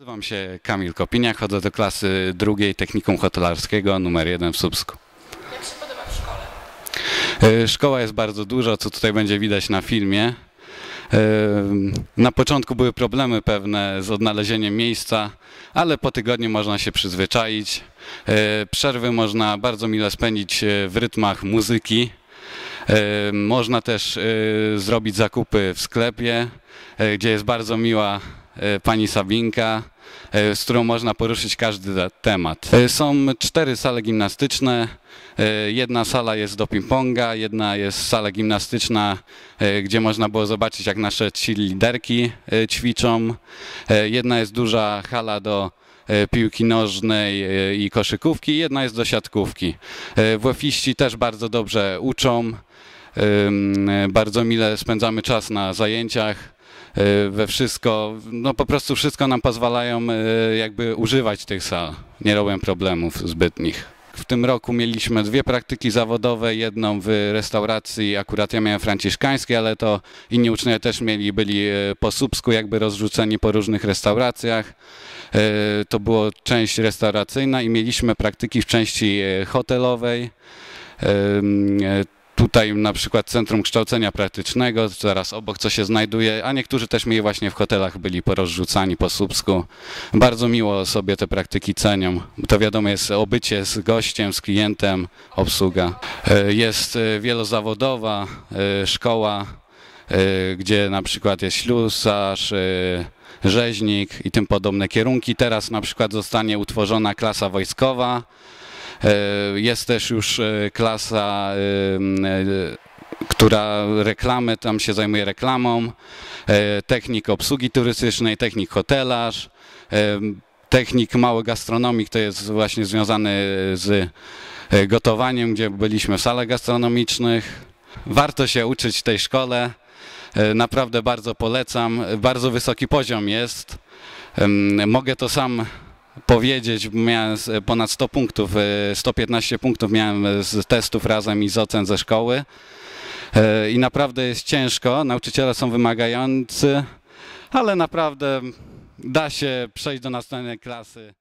Nazywam się Kamil Kopiniak, chodzę do klasy drugiej Technikum Hotelarskiego numer jeden w Słupsku. Jak się podoba w szkole? E, Szkoła jest bardzo duża, co tutaj będzie widać na filmie. E, Na początku były problemy pewne z odnalezieniem miejsca, ale po tygodniu można się przyzwyczaić. E, Przerwy można bardzo mile spędzić w rytmach muzyki. Można też zrobić zakupy w sklepie, gdzie jest bardzo miła pani Sabinka, e, z którą można poruszyć każdy te- temat. E, Są cztery sale gimnastyczne. E, Jedna sala jest do ping-ponga, jedna jest sala gimnastyczna, e, gdzie można było zobaczyć, jak nasze liderki ćwiczą. E, Jedna jest duża hala do e, piłki nożnej e, i koszykówki, jedna jest do siatkówki. E, WF-iści też bardzo dobrze uczą. E, Bardzo mile spędzamy czas na zajęciach. E, We wszystko, no po prostu wszystko nam pozwalają e, jakby używać tych sal. Nie robią problemów zbytnich. W tym roku mieliśmy dwie praktyki zawodowe, jedną w restauracji, akurat ja miałem franciszkańskiej, ale to inni uczniowie też mieli, byli e, po Słupsku jakby rozrzuceni po różnych restauracjach. To było część restauracyjna i mieliśmy praktyki w części hotelowej. Tutaj na przykład Centrum Kształcenia Praktycznego, zaraz obok co się znajduje, a niektórzy też mieli właśnie w hotelach, byli porozrzucani po Słupsku. Bardzo miło sobie te praktyki cenią. To wiadomo jest obycie z gościem, z klientem, obsługa. E, Jest e, wielozawodowa e, szkoła, gdzie na przykład jest ślusarz, rzeźnik i tym podobne kierunki. Teraz na przykład zostanie utworzona klasa wojskowa. E, Jest też już e, klasa, e, która reklamy, tam się zajmuje reklamą, technik obsługi turystycznej, technik hotelarz, technik mały gastronomik, to jest właśnie związany z gotowaniem, gdzie byliśmy w salach gastronomicznych. Warto się uczyć w tej szkole, naprawdę bardzo polecam, bardzo wysoki poziom jest. Mogę to sam powiedzieć, miałem ponad 100 punktów, e, 115 punktów miałem z testów razem i z ocen ze szkoły. E, I naprawdę jest ciężko, nauczyciele są wymagający, ale naprawdę da się przejść do następnej klasy.